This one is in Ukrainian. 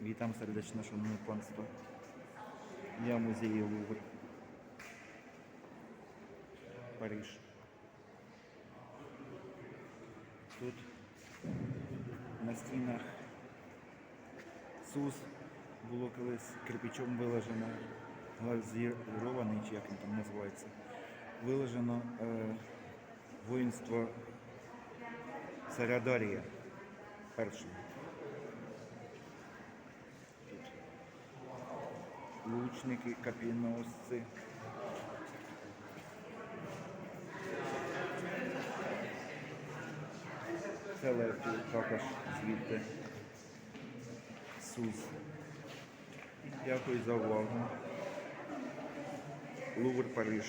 Witam serdecznie, szanowni państwo. Ja w muzeju Louvre. Париж. Тут на стінах Сус було колись кирпичом виложено, глазірований, чи як він там називається. Виложено е, воїнство царя Дарія першого. Лучники, капіносці. Це лету також звідти. Сус. Дякую за увагу. Лувр Париж.